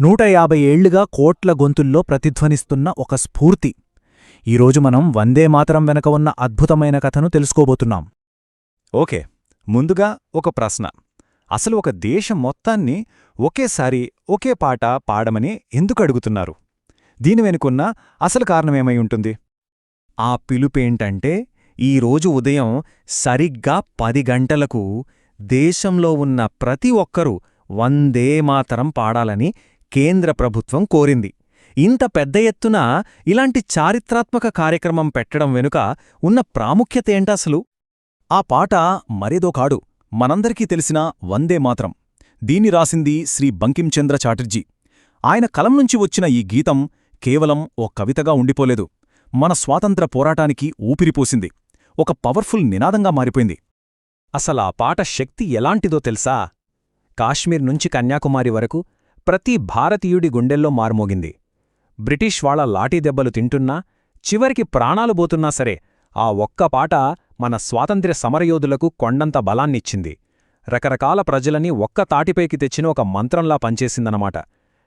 నూట యాభై ఏళ్ళుగా కోట్ల గొంతుల్లో ప్రతిధ్వనిస్తున్న ఒక స్ఫూర్తి. ఈరోజు మనం వందే మాతరం వెనక ఉన్న అద్భుతమైన కథను తెలుసుకోబోతున్నాం. ఓకే ముందుగా ఒక ప్రశ్న. అసలు ఒక దేశం మొత్తాన్ని ఒకేసారి ఒకే పాట పాడమని ఎందుకు అడుగుతున్నారు? దీని వెనుకున్న అసలు కారణమేమై ఉంటుంది? ఆ పిలుపేంటంటే ఈరోజు ఉదయం సరిగ్గా పది గంటలకు దేశంలో ఉన్న ప్రతి ఒక్కరూ వందే మాతరం పాడాలని కేంద్ర ప్రభుత్వం కోరింది. ఇంత పెద్ద ఎత్తున ఇలాంటి చారిత్రాత్మక కార్యక్రమం పెట్టడం వెనుక ఉన్న ప్రాముఖ్యతేంటసలు ఆ పాట మరేదో కాడు మనందరికీ తెలిసిన వందే మాత్రం. దీన్ని రాసింది శ్రీ బంకించంద్ర చాటర్జీ. ఆయన కలం నుంచి వచ్చిన ఈ గీతం కేవలం ఓ కవితగా ఉండిపోలేదు. మన స్వాతంత్ర పోరాటానికి ఊపిరిపోసింది ఒక పవర్ఫుల్ నినాదంగా మారిపోయింది. అసలా పాట శక్తి ఎలాంటిదో తెలుసా? కాశ్మీర్ నుంచి కన్యాకుమారి వరకు ప్రతి భారతీయుడి గుండెల్లో మార్మోగింది. బ్రిటిష్ వాళ్ళ లాఠీ దెబ్బలు తింటున్నా చివరికి ప్రాణాలు పోతున్నా సరే ఆ ఒక్క పాట మన స్వాతంత్ర్య సమరయోధులకు కొండంత బలాన్నిచ్చింది. రకరకాల ప్రజలని ఒక్క తాటిపైకి తెచ్చిన ఒక మంత్రంలా పనిచేసిందనమాట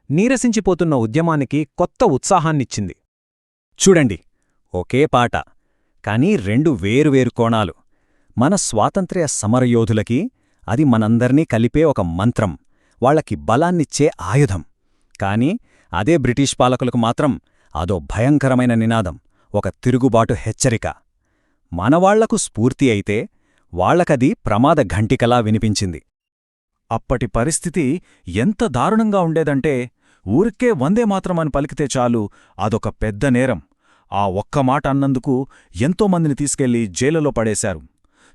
నీరసించిపోతున్న ఉద్యమానికి కొత్త ఉత్సాహాన్నిచ్చింది. చూడండి ఒకే పాట కానీ రెండు వేరువేరు కోణాలు. మన స్వాతంత్ర్య సమరయోధులకి అది మనందర్నీ కలిపే ఒక మంత్రం. వాళ్ళకి బలాన్నిచ్చే ఆయుధం. కాని అదే బ్రిటిష్ పాలకులకు మాత్రం అదో భయంకరమైన నినాదం ఒక తిరుగుబాటు హెచ్చరిక. మనవాళ్ళకు స్ఫూర్తి అయితే వాళ్ళకది ప్రమాద ఘంటికలా వినిపించింది. అప్పటి పరిస్థితి ఎంత దారుణంగా ఉండేదంటే ఊరికే వందే మాత్రమని పలికితే చాలు అదొక పెద్ద నేరం. ఆ ఒక్క మాట అన్నందుకు ఎంతోమందిని తీసుకెళ్ళి జైలులో పడేశారు.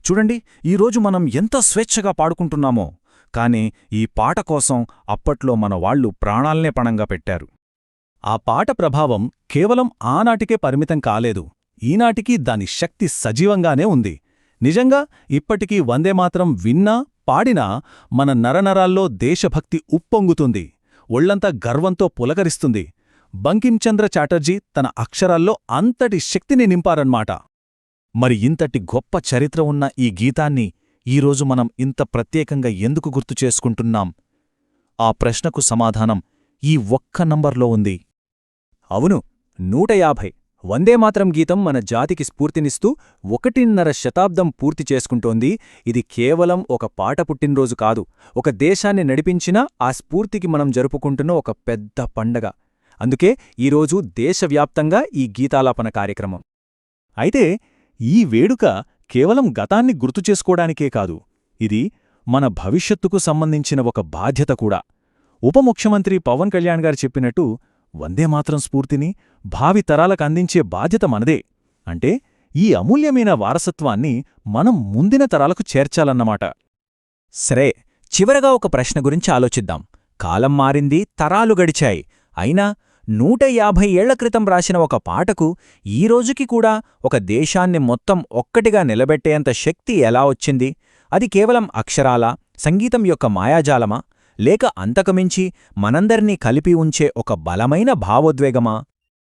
చూడండి ఈరోజు మనం ఎంత స్వేచ్ఛగా పాడుకుంటున్నామో. కాని ఈ పాట కోసం అప్పట్లో మన వాళ్ళు ప్రాణాల్నే పణంగా పెట్టారు. ఆ పాట ప్రభావం కేవలం ఆనాటికే పరిమితం కాలేదు. ఈనాటికి దాని శక్తి సజీవంగానే ఉంది. నిజంగా ఇప్పటికీ వందేమాత్రం విన్నా పాడినా మన నరనరాల్లో దేశభక్తి ఉప్పొంగుతుంది. ఒళ్ళంతా గర్వంతో పులకరిస్తుంది. బంకించంద్ర చాటర్జీ తన అక్షరాల్లో అంతటి శక్తిని నింపారన్మాట. మరి ఇంతటి గొప్ప చరిత్ర ఉన్న ఈ గీతాన్ని ఈరోజు మనం ఇంత ప్రత్యేకంగా ఎందుకు గుర్తు చేసుకుంటున్నాం? ఆ ప్రశ్నకు సమాధానం ఈ ఒక్క నంబర్లో ఉంది. అవును నూట యాభై. వందేమాత్రం గీతం మన జాతికి స్ఫూర్తినిస్తూ ఒకటిన్నర శతాబ్దం పూర్తి చేసుకుంటోంది. ఇది కేవలం ఒక పాట పుట్టినరోజు కాదు. ఒక దేశాన్ని నడిపించిన ఆ స్ఫూర్తికి మనం జరుపుకుంటున్న ఒక పెద్ద పండగ. అందుకే ఈరోజు దేశవ్యాప్తంగా ఈ గీతాలాపన కార్యక్రమం. అయితే ఈ వేడుక కేవలం గతాన్ని గుర్తుచేసుకోవడానికే కాదు ఇది మన భవిష్యత్తుకు సంబంధించిన ఒక బాధ్యత కూడా. ఉప ముఖ్యమంత్రి పవన్ కళ్యాణ్ గారు చెప్పినట్టు వందేమాత్రం స్ఫూర్తిని భావి తరాలకు అందించే బాధ్యత మనదే. అంటే ఈ అమూల్యమైన వారసత్వాన్ని మనం ముందిన తరాలకు చేర్చాలన్నమాట. సరే చివరగా ఒక ప్రశ్న గురించి ఆలోచిద్దాం. కాలం మారింది తరాలు గడిచాయి. అయినా నూట యాభై ఏళ్ళ క్రితం రాసిన ఒక పాటకు ఈ రోజుకి కూడా ఒక దేశాన్ని మొత్తం ఒక్కటిగా నిలబెట్టేంత శక్తి ఎలా వచ్చింది? అది కేవలం అక్షరాలా? సంగీతం యొక్క మాయాజాలమా? లేక అంతకుమించి మనందర్నీ కలిపి ఉంచే ఒక బలమైన భావోద్వేగమా?